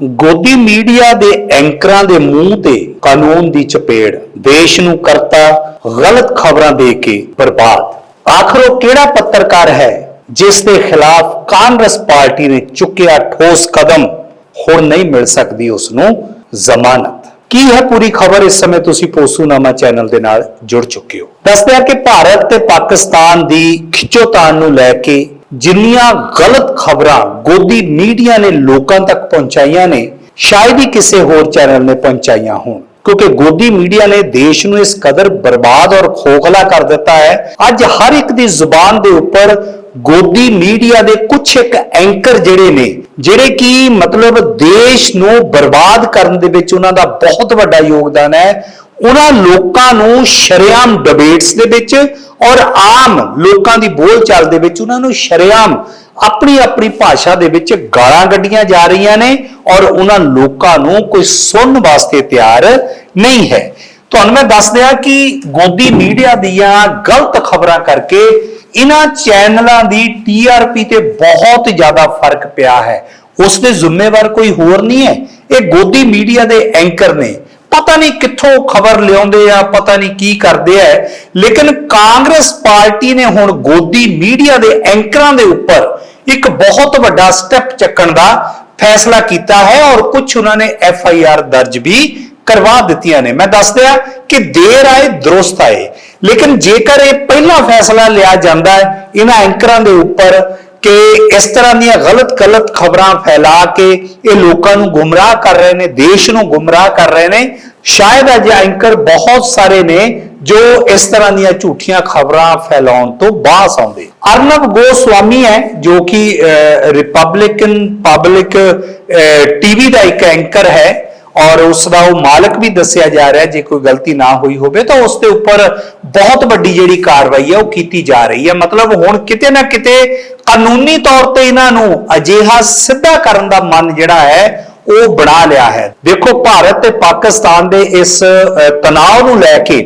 ਗੋਦੀ ਮੀਡੀਆ ਦੇ ਐਂਕਰਾਂ ਦੇ ਮੂੰਹ ਤੇ ਕਾਨੂੰਨ ਦੀ ਚਪੇੜ, ਦੇਸ਼ ਨੂੰ ਕਰਤਾ ਗਲਤ ਖਬਰਾਂ ਦੇ ਕੇ ਬਰਬਾਦ। ਆਖਰ ਕਿਹੜਾ ਪੱਤਰਕਾਰ ਹੈ ਜਿਸ ਦੇ ਖਿਲਾਫ ਕਾਂਗਰਸ ਪਾਰਟੀ ਨੇ ਚੁੱਕਿਆ ਠੋਸ ਕਦਮ? ਹੁਣ ਨਹੀਂ ਮਿਲ ਸਕਦੀ ਉਸ ਨੂੰ ਜ਼ਮਾਨਤ। ਕੀ ਹੈ ਪੂਰੀ ਖਬਰ? ਇਸ ਸਮੇਂ ਤੁਸੀਂ ਪੋਸੂਨਾਮਾ ਚੈਨਲ ਦੇ ਨਾਲ ਜੁੜ ਚੁੱਕੇ ਹੋ। ਦੱਸਦੇ ਆ ਕਿ ਭਾਰਤ ਤੇ ਪਾਕਿਸਤਾਨ ਦੀ ਖਿੱਚੋਤਾਣ ਨੂੰ ਲੈ ਕੇ ਜਿੰਨੀਆਂ ਗਲਤ ਖਬਰਾਂ ਗੋਦੀ ਮੀਡੀਆ ਨੇ ਲੋਕਾਂ ਤੱਕ ਪਹੁੰਚਾਈਆਂ ਨੇ, ਸ਼ਾਇਦ ਹੀ ਕਿਸੇ ਹੋਰ ਚੈਨਲ ਨੇ ਪਹੁੰਚਾਈਆਂ ਹੋਣ। ਕਿਉਂਕਿ ਗੋਦੀ ਮੀਡੀਆ ਨੇ ਦੇਸ਼ ਨੂੰ ਇਸ ਕਦਰ ਬਰਬਾਦ ਔਰ ਖੋਖਲਾ ਕਰ ਦਿੱਤਾ ਹੈ। ਅੱਜ ਹਰ ਇੱਕ ਦੀ ਜ਼ੁਬਾਨ ਦੇ ਉੱਪਰ ਗੋਦੀ ਮੀਡੀਆ ਦੇ ਕੁਝ ਇੱਕ ਐਂਕਰ ਜਿਹੜੇ ਨੇ, ਜਿਹੜੇ ਕਿ ਮਤਲਬ ਦੇਸ਼ ਨੂੰ ਬਰਬਾਦ ਕਰਨ ਦੇ ਵਿੱਚ ਉਹਨਾਂ ਦਾ ਬਹੁਤ ਵੱਡਾ ਯੋਗਦਾਨ ਹੈ ਉਹਨਾਂ ਲੋਕਾਂ ਨੂੰ ਸ਼ਰੇਆਮ ਡਿਬੇਟਸ ਦੇ ਵਿੱਚ ਔਰ ਆਮ ਲੋਕਾਂ ਦੀ ਬੋਲਚਾਲ ਦੇ ਵਿੱਚ ਉਹਨਾਂ ਨੂੰ ਸ਼ਰੇਆਮ ਆਪਣੀ ਆਪਣੀ ਭਾਸ਼ਾ ਦੇ ਵਿੱਚ ਗਾਲਾਂ ਕੱਢੀਆਂ ਜਾ ਰਹੀਆਂ ਨੇ ਔਰ ਉਹਨਾਂ ਲੋਕਾਂ ਨੂੰ ਕੋਈ ਸੁਣਨ ਵਾਸਤੇ ਤਿਆਰ ਨਹੀਂ ਹੈ। ਤੁਹਾਨੂੰ ਮੈਂ ਦੱਸ ਦਿਆਂ ਕਿ ਗੋਦੀ ਮੀਡੀਆ ਦੀਆਂ ਗਲਤ ਖਬਰਾਂ ਕਰਕੇ ਇਹਨਾਂ ਚੈਨਲਾਂ ਦੀ ਟੀਆਰਪੀ ਤੇ ਬਹੁਤ ਜ਼ਿਆਦਾ ਫ਼ਰਕ ਪਿਆ ਹੈ। ਉਸ ਦੇ ਜ਼ਿੰਮੇਵਾਰ ਕੋਈ ਹੋਰ ਨਹੀਂ ਹੈ। ਇਹ ਗੋਦੀ ਮੀਡੀਆ ਦੇ ਐਂਕਰ ਨੇ। ਪਤਾ ਨਹੀਂ ਕਿੱਥੋਂ ਖਬਰ ਲਿਆਉਂਦੇ ਆ, ਪਤਾ ਨਹੀਂ ਕੀ ਕਰਦੇ ਆ। ਲੇਕਿਨ ਕਾਂਗਰਸ ਪਾਰਟੀ ਨੇ ਹੁਣ ਗੋਦੀ ਮੀਡੀਆ ਦੇ ਐਂਕਰਾਂ ਦੇ ਉੱਪਰ ਇੱਕ ਬਹੁਤ ਵੱਡਾ ਸਟੈਪ ਚੱਕਣ ਦਾ ਫੈਸਲਾ ਕੀਤਾ ਹੈ ਔਰ ਕੁਝ ਉਹਨਾਂ ਨੇ ਐਫ ਆਈ ਆਰ ਦਰਜ ਵੀ ਕਰਵਾ ਦਿੱਤੀਆਂ ਨੇ। ਮੈਂ ਦੱਸ ਦਿਆਂ ਕਿ ਦੇਰ ਆਏ, ਦਰੁਸਤ ਆਏ। ਲੇਕਿਨ ਜੇਕਰ ਇਹ ਪਹਿਲਾ ਫੈਸਲਾ ਲਿਆ ਜਾਂਦਾ ਹੈ, ਇਹਨਾਂ ਐਂਕਰਾਂ ਦੇ ਉੱਪਰ ਕਿ ਇਸ ਤਰ੍ਹਾਂ ਦੀਆਂ ਗਲਤ ਗਲਤ ਖਬਰਾਂ ਫੈਲਾ ਕੇ ਇਹ ਲੋਕਾਂ ਨੂੰ ਗੁੰਮਰਾਹ ਕਰ ਰਹੇ ਨੇ, ਦੇਸ਼ ਨੂੰ ਗੁੰਮਰਾਹ ਕਰ ਰਹੇ ਨੇ। ਸ਼ਾਇਦ ਅਜੇ ਐਂਕਰ ਬਹੁਤ ਸਾਰੇ ਨੇ ਜੋ ਇਸ ਤਰ੍ਹਾਂ ਦੀਆਂ ਝੂਠੀਆਂ ਖਬਰਾਂ ਫੈਲਾਉਣ ਤੋਂ ਬਾਸ ਆਉਂਦੇ। ਅਰਨਬ ਗੋਸਵਾਮੀ ਹੈ, ਜੋ ਕਿ ਰਿਪਬਲਿਕਨ ਪਬਲਿਕ ਟੀਵੀ ਦਾ ਇੱਕ ਐਂਕਰ ਹੈ। ਔਰ ਉਸ ਦਾ ਉਹ ਮਾਲਕ ਵੀ ਦੱਸਿਆ ਜਾ ਰਿਹਾ ਜੇ ਕੋਈ ਗਲਤੀ ਨਾ ਹੋਈ ਹੋਵੇ ਤਾਂ ਉਸ ਦੇ ਉੱਪਰ ਬਹੁਤ ਵੱਡੀ ਜਿਹੜੀ ਕਾਰਵਾਈ ਹੈ, ਉਹ ਕੀਤੀ ਜਾ ਰਹੀ ਹੈ। ਮਤਲਬ ਹੁਣ ਕਿਤੇ ਨਾ ਕਿਤੇ ਕਾਨੂੰਨੀ ਤੌਰ ਤੇ ਇਹਨਾਂ ਨੂੰ ਅਜਿਹਾ ਸਿੱਧਾ ਕਰਨ ਦਾ ਮਨ ਜਿਹੜਾ ਹੈ, ਉਹ ਬਣਾ ਲਿਆ ਹੈ। ਦੇਖੋ, ਭਾਰਤ ਤੇ ਪਾਕਿਸਤਾਨ ਦੇ ਇਸ ਤਣਾਅ ਨੂੰ ਲੈ ਕੇ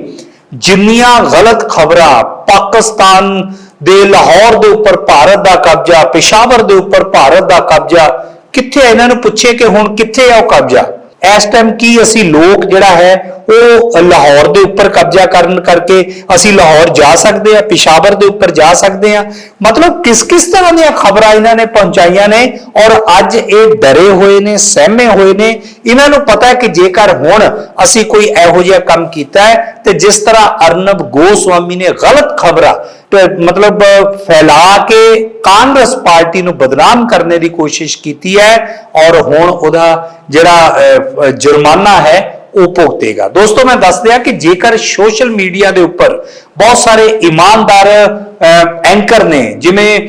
ਜਿੰਨੀਆਂ ਗਲਤ ਖਬਰਾਂ ਪਾਕਿਸਤਾਨ ਦੇ ਲਾਹੌਰ ਦੇ ਉੱਪਰ ਭਾਰਤ ਦਾ ਕਬਜ਼ਾ, ਪਿਸ਼ਾਵਰ ਦੇ ਉੱਪਰ ਭਾਰਤ ਦਾ ਕਬਜ਼ਾ, ਕਿੱਥੇ ਇਹਨਾਂ ਨੂੰ ਪੁੱਛੇ ਕਿ ਹੁਣ ਕਿੱਥੇ ਆ ਉਹ ਕਬਜ਼ਾ? ਇਸ ਟਾਈਮ ਕੀ ਅਸੀਂ ਲੋਕ ਜਿਹੜਾ ਹੈ, ਉਹ ਲਾਹੌਰ ਦੇ ਉੱਪਰ ਕਬਜ਼ਾ ਕਰਨ ਕਰਕੇ ਅਸੀਂ ਲਾਹੌਰ ਜਾ ਸਕਦੇ ਆ ਪਿਸ਼ਾਵਰ ਦੇ ਉੱਪਰ ਜਾ ਸਕਦੇ ਆ ਮਤਲਬ ਕਿਸ ਕਿਸ ਤਰ੍ਹਾਂ ਦੀਆਂ ਖਬਰਾਂ ਇਹਨਾਂ ਨੇ ਪਹੁੰਚਾਈਆਂ ਨੇ ਔਰ ਅੱਜ ਇਹ ਡਰੇ ਹੋਏ ਨੇ, ਸਹਿਮੇ ਹੋਏ ਨੇ, ਇਹਨਾਂ ਨੂੰ ਪਤਾ ਹੈ ਕਿ ਜੇਕਰ ਹੁਣ ਅਸੀਂ ਕੋਈ ਇਹੋ ਜਿਹਾ ਕੰਮ ਕੀਤਾ ਹੈ ਤੇ ਜਿਸ ਤਰ੍ਹਾਂ ਅਰਨਬ ਗੋਸਵਾਮੀ ਨੇ ਗਲਤ ਖਬਰਾਂ ਮਤਲਬ ਫੈਲਾ ਕੇ ਕਾਂਗਰਸ ਪਾਰਟੀ ਨੂੰ ਬਦਨਾਮ ਕਰਨੇ ਦੀ ਕੋਸ਼ਿਸ਼ ਕੀਤੀ ਹੈ ਔਰ ਹੁਣ ਉਹਦਾ ਜਿਹੜਾ ਜੁਰਮਾਨਾ ਹੈ, ਉਹ ਭੁਗਤੇਗਾ। ਦੋਸਤੋ, ਮੈਂ ਦੱਸ ਦਿਆਂ ਕਿ ਜੇਕਰ ਸੋਸ਼ਲ ਮੀਡੀਆ ਦੇ ਉੱਪਰ ਬਹੁਤ ਸਾਰੇ ਇਮਾਨਦਾਰ ਐਂਕਰ ਨੇ, ਜਿਵੇਂ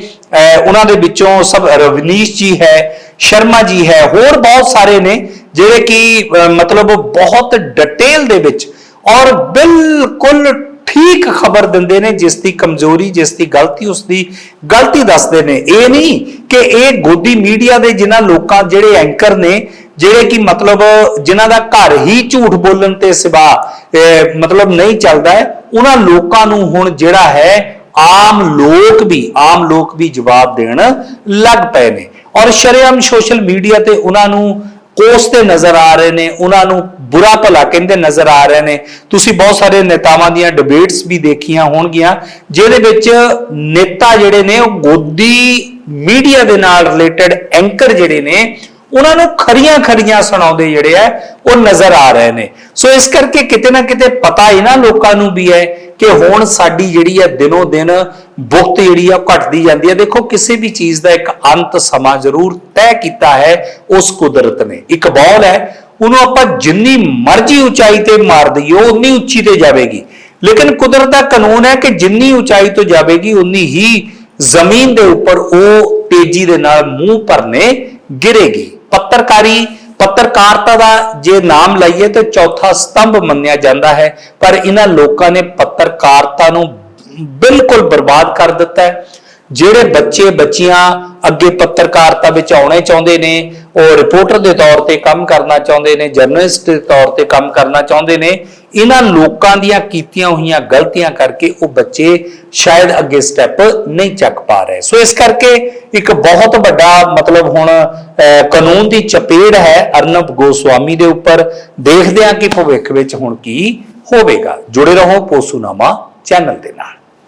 ਉਹਨਾਂ ਦੇ ਵਿੱਚੋਂ ਸਭ, ਰਵਨੀਸ਼ ਜੀ ਹੈ, ਸ਼ਰਮਾ ਜੀ ਹੈ, ਹੋਰ ਬਹੁਤ ਸਾਰੇ ਨੇ, ਜਿਹੜੇ ਕਿ ਮਤਲਬ ਬਹੁਤ ਡਿਟੇਲ ਦੇ ਵਿੱਚ ਔਰ ਬਿਲਕੁਲ ਠੀਕ ਖਬਰ ਦਿੰਦੇ ਨੇ, ਜਿਸ ਦੀ ਕਮਜ਼ੋਰੀ, ਜਿਸ ਦੀ ਗਲਤੀ, ਉਸ ਦੀ ਗਲਤੀ ਦੱਸਦੇ ਨੇ। ਇਹ ਨਹੀਂ ਕਿ ਇਹ ਗੋਦੀ ਮੀਡੀਆ ਦੇ ਜਿਨ੍ਹਾਂ ਲੋਕਾਂ, ਜਿਹੜੇ ਐਂਕਰ ਨੇ, ਜਿਹੜੇ ਕਿ ਮਤਲਬ ਜਿਨ੍ਹਾਂ ਦਾ ਘਰ ਹੀ ਝੂਠ ਬੋਲਣ ਤੇ ਸਿਵਾ ਮਤਲਬ ਨਹੀਂ ਚੱਲਦਾ ਉਹਨਾਂ ਲੋਕਾਂ ਨੂੰ ਹੁਣ ਜਿਹੜਾ ਹੈ, ਆਮ ਲੋਕ ਵੀ, ਆਮ ਲੋਕ ਵੀ ਜਵਾਬ ਦੇਣ ਲੱਗ ਪਏ ਨੇ। ਔਰ ਸ਼ਰੇਆਮ ਸੋਸ਼ਲ ਮੀਡੀਆ ਤੇ ਉਹਨਾਂ ਨੂੰ ਕੋਸਤੇ ਨਜ਼ਰ ਆ ਰਹੇ ਨੇ, ਉਹਨਾਂ ਨੂੰ ਬੁਰਾ ਭਲਾ ਕਹਿੰਦੇ ਨਜ਼ਰ ਆ ਰਹੇ ਨੇ। ਤੁਸੀਂ ਬਹੁਤ ਸਾਰੇ ਨੇਤਾਵਾਂ ਦੀਆਂ ਡਿਬੇਟਸ ਵੀ ਦੇਖੀਆਂ ਹੋਣਗੀਆਂ, ਜਿਹਦੇ ਵਿੱਚ ਨੇਤਾ ਜਿਹੜੇ ਨੇ, ਉਹ ਗੋਦੀ ਮੀਡੀਆ ਦੇ ਨਾਲ ਰਿਲੇਟਡ ਐਂਕਰ ਜਿਹੜੇ ਨੇ, ਉਹਨਾਂ ਨੂੰ ਖਰੀਆਂ ਖਰੀਆਂ ਸੁਣਾਉਂਦੇ ਜਿਹੜੇ ਆ, ਉਹ ਨਜ਼ਰ ਆ ਰਹੇ ਨੇ। ਸੋ ਇਸ ਕਰਕੇ ਕਿਤੇ ਨਾ ਕਿਤੇ ਪਤਾ ਇਹਨਾਂ ਲੋਕਾਂ ਨੂੰ ਵੀ ਹੈ ਕਿ ਹੁਣ ਸਾਡੀ ਜਿਹੜੀ ਹੈ ਦਿਨੋ ਦਿਨ ਭੁਗਤ ਜਿਹੜੀ ਆ ਉਹ ਘਟਦੀ ਜਾਂਦੀ ਹੈ। ਦੇਖੋ, ਕਿਸੇ ਵੀ ਚੀਜ਼ ਦਾ ਇੱਕ ਅੰਤ ਸਮਾਂ ਜ਼ਰੂਰ ਤੈਅ ਕੀਤਾ ਹੈ ਉਸ ਕੁਦਰਤ ਨੇ। ਇੱਕ ਬੌਲ ਹੈ, ਉਹਨੂੰ ਆਪਾਂ ਜਿੰਨੀ ਮਰਜ਼ੀ ਉਚਾਈ ਤੇ ਮਾਰ ਦਈਏ ਉਨੀ ਉੱਚੀ ਤੇ ਜਾਵੇਗੀ। ਲੇਕਿਨ ਕੁਦਰਤ ਦਾ ਕਾਨੂੰਨ ਹੈ ਕਿ ਜਿੰਨੀ ਉਚਾਈ ਤੋਂ ਜਾਵੇਗੀ, ਉਨੀ ਹੀ ਜ਼ਮੀਨ ਦੇ ਉੱਪਰ ਉਹ ਤੇਜ਼ੀ ਦੇ ਨਾਲ ਮੂੰਹ ਭਰਨੇ ਗਿਰੇਗੀ। ਪੱਤਰਕਾਰੀ ਪੱਤਰਕਾਰਤਾ ਦਾ ਜੇ ਨਾਮ ਲਈਏ ਤਾਂ ਚੌਥਾ ਸਤੰਭ ਮੰਨਿਆ ਜਾਂਦਾ ਹੈ, ਪਰ ਇਹਨਾਂ ਲੋਕਾਂ ਨੇ ਪੱਤਰਕਾਰਤਾ ਨੂੰ ਬਿਲਕੁਲ ਬਰਬਾਦ ਕਰ ਦਿੱਤਾ ਹੈ। ਜਿਹੜੇ ਬੱਚੇ ਬੱਚੀਆਂ ਅੱਗੇ ਪੱਤਰਕਾਰਤਾ ਵਿੱਚ ਆਉਣੇ ਚਾਹੁੰਦੇ ਨੇ, ਉਹ ਰਿਪੋਰਟਰ ਦੇ ਤੌਰ ਤੇ ਕੰਮ ਕਰਨਾ ਚਾਹੁੰਦੇ ਨੇ, ਜਰਨਲਿਸਟ ਦੇ ਤੌਰ ਤੇ ਕੰਮ ਕਰਨਾ ਚਾਹੁੰਦੇ ਨੇ ਇਹਨਾਂ ਲੋਕਾਂ ਦੀਆਂ ਕੀਤੀਆਂ ਹੋਈਆਂ ਗਲਤੀਆਂ ਕਰਕੇ ਉਹ ਬੱਚੇ ਸ਼ਾਇਦ ਅੱਗੇ ਸਟੈਪ ਨਹੀਂ ਚੱਕ ਪਾ ਰਹੇ। ਸੋ ਇਸ ਕਰਕੇ ਇੱਕ ਬਹੁਤ ਵੱਡਾ ਮਤਲਬ ਹੁਣ ਕਾਨੂੰਨ ਦੀ ਚਪੇੜ ਹੈ ਅਰਨਬ ਗੋਸਵਾਮੀ ਦੇ ਉੱਪਰ। ਦੇਖਦੇ ਹਾਂ ਕਿ ਭਵਿੱਖ ਵਿੱਚ ਹੁਣ ਕੀ ਹੋਵੇਗਾ। ਜੁੜੇ ਰਹੋ ਪੋਸੂਨਾਮਾ ਚੈਨਲ ਦੇ ਨਾਲ।